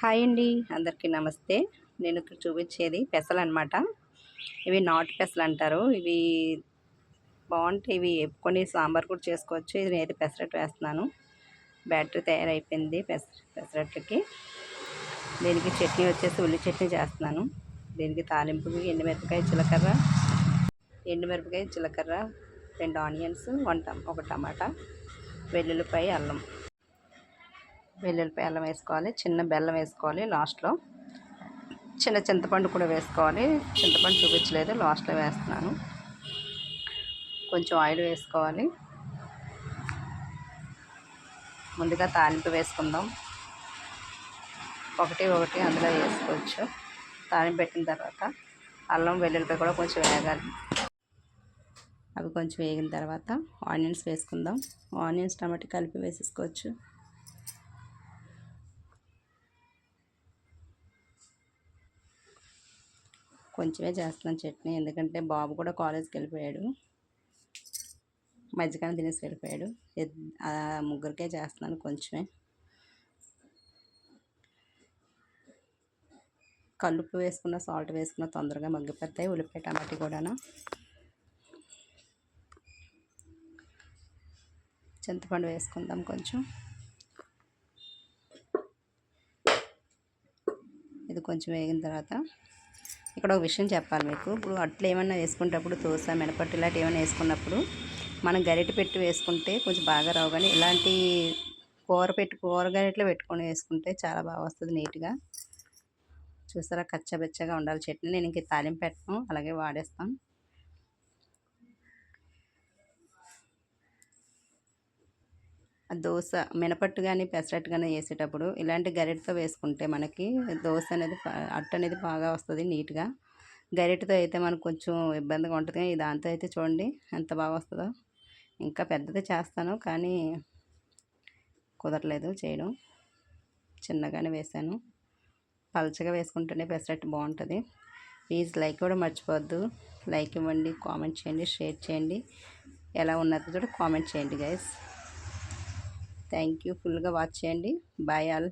Hi అండి అందరికీ నమస్తే. నేను ఇక్కడ చూపించేది పెసలు అనమాట ఇవి నాటు పెసలు అంటారు ఇవి బాగుంటాయి. ఇవి వేపుకొని సాంబార్ కూడా చేసుకోవచ్చు. ఇది నేను పెసరట్టు వేస్తున్నాను. బ్యాటరీ తయారైపోయింది పెస పెసరట్టుకి. దీనికి చట్నీ వచ్చేసి ఉల్లి చట్నీ చేస్తున్నాను. దీనికి తాలింపుకి ఎండుమిరపకాయ జీలకర్ర. ఎండుమిరపకాయ జీలకర్ర రెండు ఆనియన్స్ వన్ టమ్ ఒక టమాటా వెల్లుల్లిపాయ అల్లం. వెల్లుల్లిపాయ అల్లం వేసుకోవాలి చిన్న బెల్లం వేసుకోవాలి లాస్ట్లో. చిన్న చింతపండు కూడా వేసుకోవాలి. చింతపండు చూపించలేదు లాస్ట్లో వేస్తున్నాను. కొంచెం ఆయిల్ వేసుకోవాలి. ముందుగా తాలింపు వేసుకుందాం. ఒకటి ఒకటి అందులో వేసుకోవచ్చు. తాలింపు పెట్టిన తర్వాత అల్లం వెల్లుల్లిపాయ కూడా కొంచెం వేగాలి అవి కొంచెం వేగిన తర్వాత ఆనియన్స్ వేసుకుందాం. ఆనియన్స్ టమాటా కలిపి వేసేసుకోవచ్చు. కొంచెమే చేస్తున్నాను చట్నీ. ఎందుకంటే బాబు కూడా కాలేజ్కి వెళ్ళిపోయాడు. మధ్యకాలం తినేసి వెళ్ళిపోయాడు. ముగ్గురికే చేస్తున్నాను కొంచెమే. కలుపు వేసుకున్న సాల్ట్ వేసుకున్న తొందరగా మగ్గిపోతాయి. ఉల్లిపాయ టమాటీ కూడాను. చింతపండు వేసుకుందాం కొంచెం. ఇది కొంచెం వేగిన తర్వాత ఇక్కడ ఒక విషయం చెప్పాలి మీకు. ఇప్పుడు అట్లు ఏమైనా వేసుకునేటప్పుడు దోశ మినపట్టు ఇలాంటి ఏమైనా వేసుకున్నప్పుడు మనం గరిటె పెట్టి వేసుకుంటే కొంచెం బాగా రావు. కానీ ఇలాంటి కూర పెట్టి కూర గరిటెలో పెట్టుకొని వేసుకుంటే చాలా బాగా వస్తుంది నీట్గా. చూసారా? కచ్చబెచ్చగా ఉండాలి చట్నీ. నేను ఇంక తాలింపు పెట్టను. అలాగే వాడేస్తాం. దోశ మినపట్టు కానీ పెసరట్టు కానీ వేసేటప్పుడు ఇలాంటి గరిటతో వేసుకుంటే మనకి దోశ అనేది అట్టు అనేది బాగా వస్తుంది నీట్గా. గరిటతో అయితే మనకు కొంచెం ఇబ్బందిగా ఉంటుంది. కానీ దాంతో అయితే చూడండి ఎంత బాగా వస్తుందో. ఇంకా పెద్దది చేస్తాను కానీ కుదరలేదు చేయడం. చిన్నగానే వేసాను. పలచగా వేసుకుంటేనే పెసరట్టు బాగుంటుంది. ప్లీజ్ లైక్ కూడా మర్చిపోవద్దు. లైక్ ఇవ్వండి కామెంట్ చేయండి షేర్ చేయండి. ఎలా ఉన్నదో కూడా కామెంట్ చేయండి గైస్. థ్యాంక్ యూ ఫుల్గా వాచ్ చేయండి. Bye all.